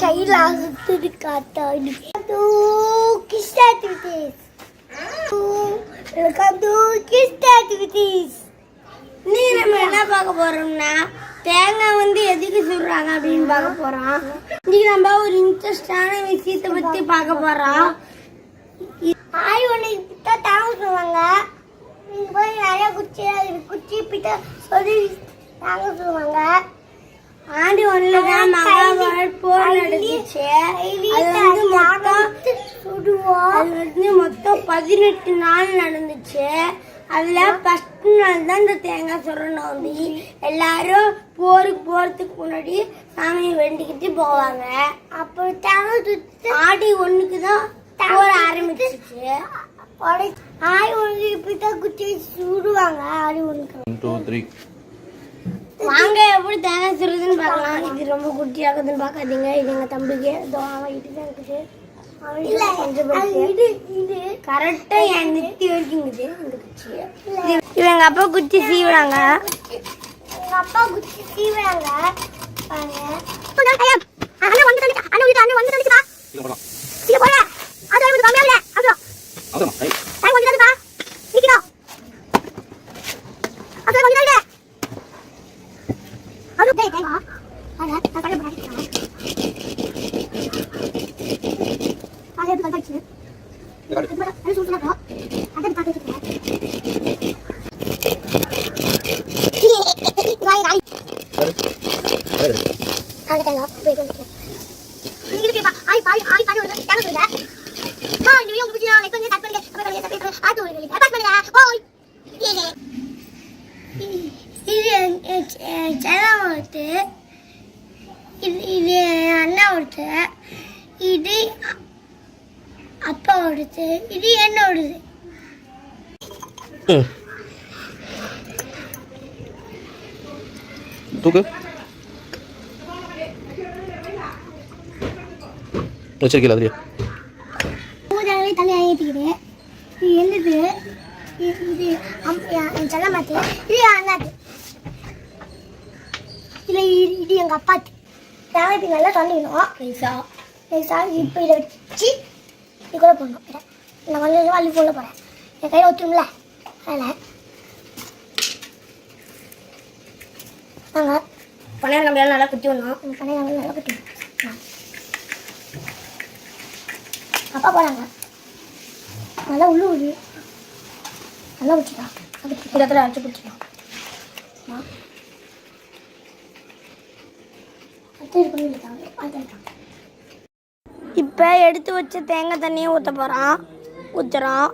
கைலாசத்துக்கு காத்தாடி kids activities welcome to kids activities நீ நம்ம என்ன பார்க்க போறோம்னா தேங்காய் வந்து எதுக்கு சொல்றாங்க அப்படின்னு பார்க்க போறோம் இன்னைக்கு நம்ம ஒரு இன்ட்ரெஸ்டான விஷயத்தை பத்தி பார்க்க போறோம் ஆய் ஒன்று தான் தாங்க சொல்லுவாங்க நீங்கள் போய் நிறைய குச்சி குச்சி பிட்ட சொல்லி தாங்க சொல்லுவாங்க ஆண்டு ஒண்ணுல தான் மகாபாரத் போர் நடந்துச்சு. அது வந்து மொத்தம் அது வந்து மொத்தம் பதினெட்டு நாள் நடந்துச்சு. அதுல ஃபர்ஸ்ட் நாள் தான் இந்த தேங்காய் சுரணம் வந்து. எல்லாரும் போருக்கு போறதுக்கு முன்னாடி சாமியை வேண்டிக்கிட்டு போவாங்க. அப்புறம் தேங்காய் சுத்தி ஆடி ஒண்ணுக்கு தான் போர் ஆரம்பிச்சிச்சு. ஆடி ஒண்ணுக்கு இப்படிதான் குச்சி வச்சு சுடுவாங்க ஆடி ஒண்ணுக்கு. ஒன் டூ த்ரீ வாங்க எப்படி தேங்காய் சுடுறதுன்னு பார்க்கலாம். இது ரொம்ப குட்டியாகுதுன்னு பார்க்காதீங்க. இது எங்கள் தம்பிக்கு. இதோ அவன் இட்டு தான் இருக்குது. இல்ல இது இது. கரெக்டா என் நெத்தி வரைக்கும் இருக்குது. இந்த குச்சி. இது எங்க அப்பா குச்சி சீவுறாங்க. எங்க அப்பா குச்சி. சீவுறாங்க. பாருங்க. அண்ணா வந்து தந்துச்சு அண்ணா வந்து அண்ணா வந்து ஆய் பாய் ஆய் பாய் ஒரு கேமரா சொல்லுங்க மா நீ உங்க வீடியோ லைக் பண்ணுங்க கட் பண்ணுங்க அப்புறம் பண்ணுங்க பண்ணுங்க ஆட்டு ஒரு கட் பண்ணுங்க ஒருத்து இது இது அண்ணா ஒருத்து இது அப்பா ஒருத்து இது என்னோடது. தூக்கு. வச்சிருக்கீங்களா அதுலயே. பூஜாவே தலை ஏற்றிக்கிது இது என்னது? இது என் செல்ல மாத்து இது அண்ணாத்து இல்லை இது இது எங்கள் அப்பாத்து தேவைக்கு நல்லா தள்ளிடணும் பைசா. பைசா இப்போ இதை வச்சு இது கூட போடணும். நான் வந்து அள்ளி போட போகிறேன் என் கையில் ஒத்துரும்ல அதில் நாங்கள் பன்னெண்டு கம்பியால் நல்லா குத்தி விடணும். பன்னெண்டு கம்பியால் நல்லா குத்தி விடணும். அப்பா போறாங்க. நல்லா உள்ளு ஊதி. நல்லா ஊற்றிக்கலாம் அதுக்கு இந்த இடத்துல அரைச்சி பிடிச்சிக்கலாம். இப்போ எடுத்து வச்ச தேங்காய் தண்ணியை ஊற்ற போகிறோம் ஊற்றுறோம்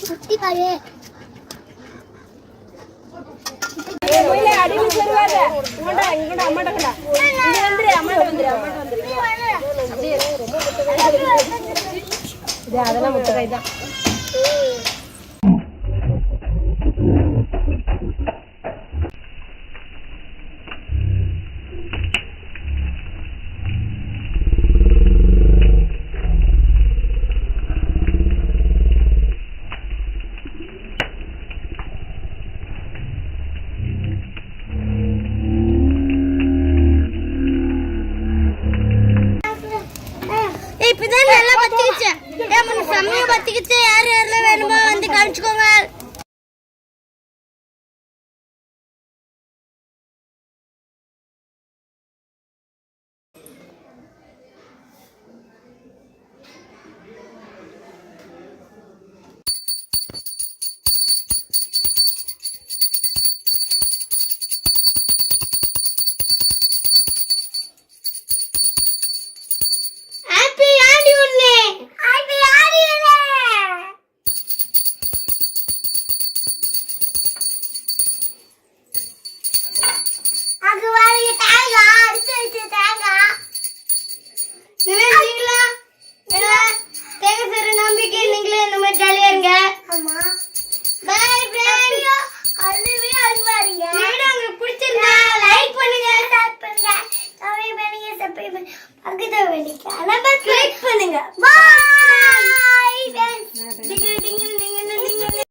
சுத்தி பாரு. அதெல்லாம் முட்டை தான் இப்பதான் நல்லா பத்திக்கிச்சு. ஏன் செம்மையா பத்திக்கிச்சு. யார் யாரெல்லாம் வேணுமோ வந்து காமிச்சுக்கோங்க அகிதா வெளிக்கான கிளிக் பண்ணுங்க பாய்